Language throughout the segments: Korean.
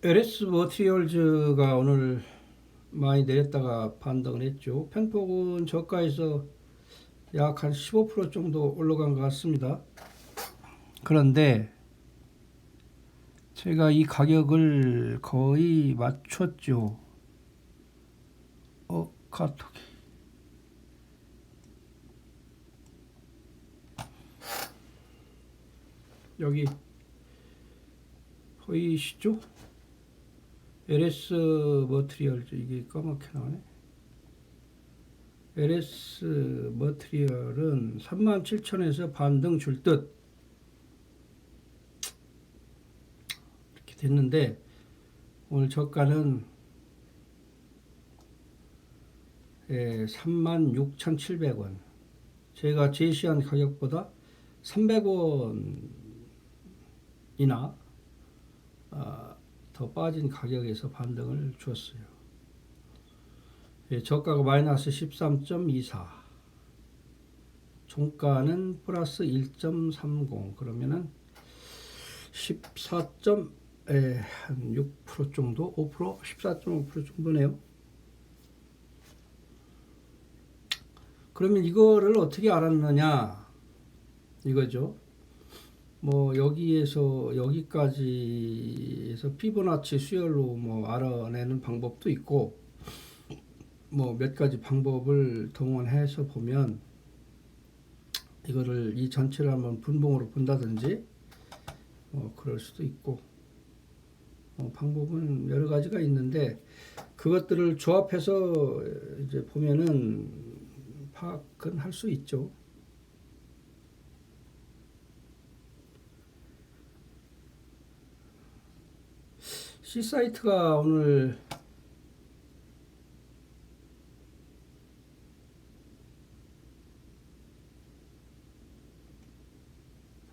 LS 머티리얼즈가 오늘 많이 내렸다가 반등을 했죠. 펜폭은 저가에서 약 한 15% 정도 올라간 것 같습니다. 그런데 제가 이 가격을 거의 맞췄죠. 어, 카톡이. 여기 보이시죠? LS 머트리얼즈 이게 까맣게 나오네. LS 머트리얼은 37,000에서 반등 줄 듯. 이렇게 됐는데 오늘 저가는 예, 36,700원. 제가 제시한 가격보다 300원이나 아, 더 빠진 가격에서 반등을 줬어요. 예, 저가가 마이너스 13.24. 종가는 플러스 1.30. 그러면은 14.6% 정도, 5%, 14.5% 정도네요. 그러면 이거를 어떻게 알았느냐? 이거죠. 뭐 여기에서 여기까지에서 피보나치 수열로 뭐 알아내는 방법도 있고 뭐 몇 가지 방법을 동원해서 보면 이거를 이 전체를 한번 분봉으로 본다든지 뭐 그럴 수도 있고 어, 방법은 여러 가지가 있는데 그것들을 조합해서 이제 보면은 파악은 할 수 있죠. C 사이트가 오늘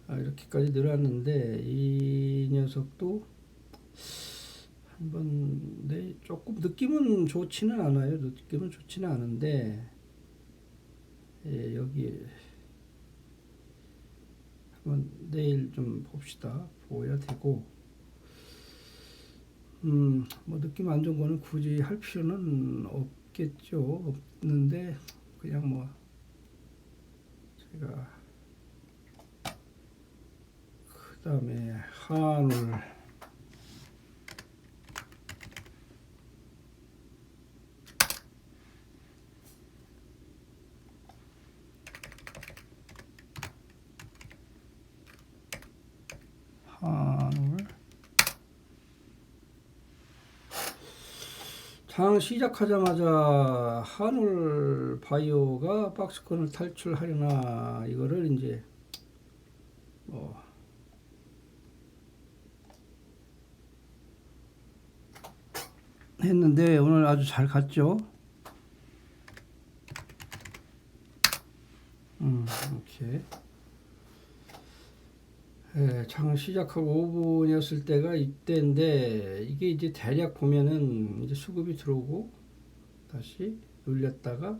아, 이렇게까지 늘었는데 이 녀석도 한번 네, 조금 느낌은 좋지는 않아요. 느낌은 좋지는 않은데 예, 여기 한번 내일 좀 봅시다. 보야 되고 음, 뭐 느낌 안 좋은 거는 굳이 할 필요는 없겠죠. 없는데 그냥 뭐 제가 그 다음에 한울 한울 장 시작하자마자 한울 바이오가 박스권을 탈출하려나 이거를 이제 뭐 했는데 오늘 아주 잘 갔죠. 음, 이렇게. 예, 장 시작하고 5분이었을 때가 이때인데 이게 이제 대략 보면은 이제 수급이 들어오고 다시 눌렸다가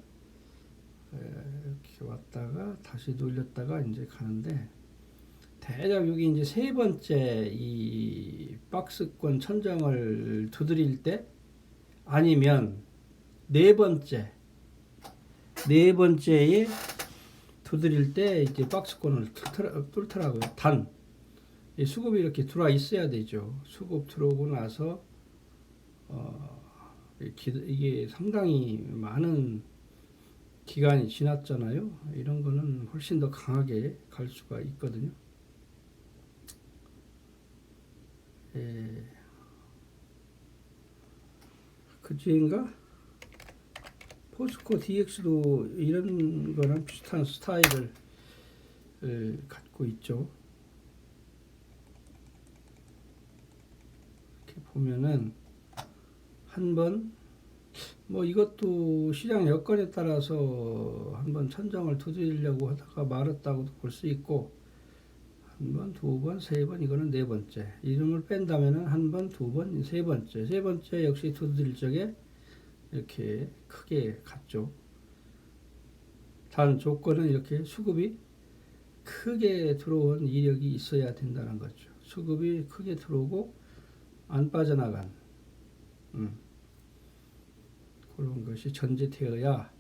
예, 이렇게 왔다가 다시 눌렸다가 이제 가는데 대략 여기 이제 세 번째 이 박스권 천장을 두드릴 때 아니면 네 번째 네 번째에 두드릴 때 이제 박스권을 뚫더라- 뚫더라고요. 단이 수급이 이렇게 들어와 있어야 되죠. 수급 들어오고 나서 어, 이게 상당히 많은 기간이 지났잖아요. 이런 거는 훨씬 더 강하게 갈 수가 있거든요. 예. 그 뒤인가? 포스코 DX도 이런 거랑 비슷한 스타일을 을 갖고 있죠. 이렇게 보면은 한번 뭐 이것도 시장 여건에 따라서 한번 천장을 두드리려고 하다가 말았다고도 볼 수 있고 한 번, 두 번, 세 번, 이거는 네 번째. 이름을 뺀다면은 한 번, 두 번, 세 번째. 세 번째 역시 두드릴 적에 이렇게 크게 갔죠. 단 조건은 이렇게 수급이 크게 들어온 이력이 있어야 된다는 거죠. 수급이 크게 들어오고 안 빠져나간 음, 그런 것이 전제되어야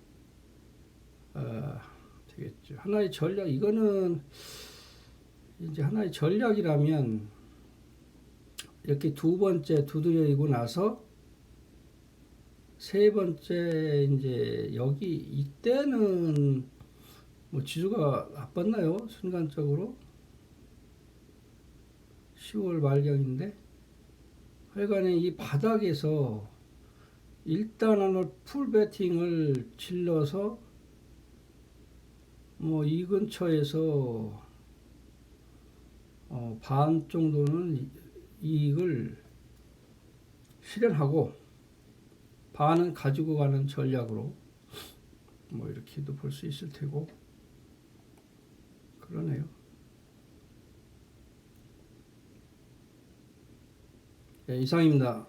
어, 되겠죠. 하나의 전략 이거는 이제 하나의 전략이라면 이렇게 두 번째 두드려지고 나서 세 번째 이제 여기 이때는 뭐 지수가 나빴나요? 순간적으로 10월 말경인데 하여간에 이 바닥에서 일단은 풀 배팅을 질러서 뭐 이 근처에서 어, 반 정도는 이- 이익을 실현하고 반은 가지고 가는 전략으로 뭐 이렇게도 볼 수 있을 테고 그러네요. 네, 이상입니다.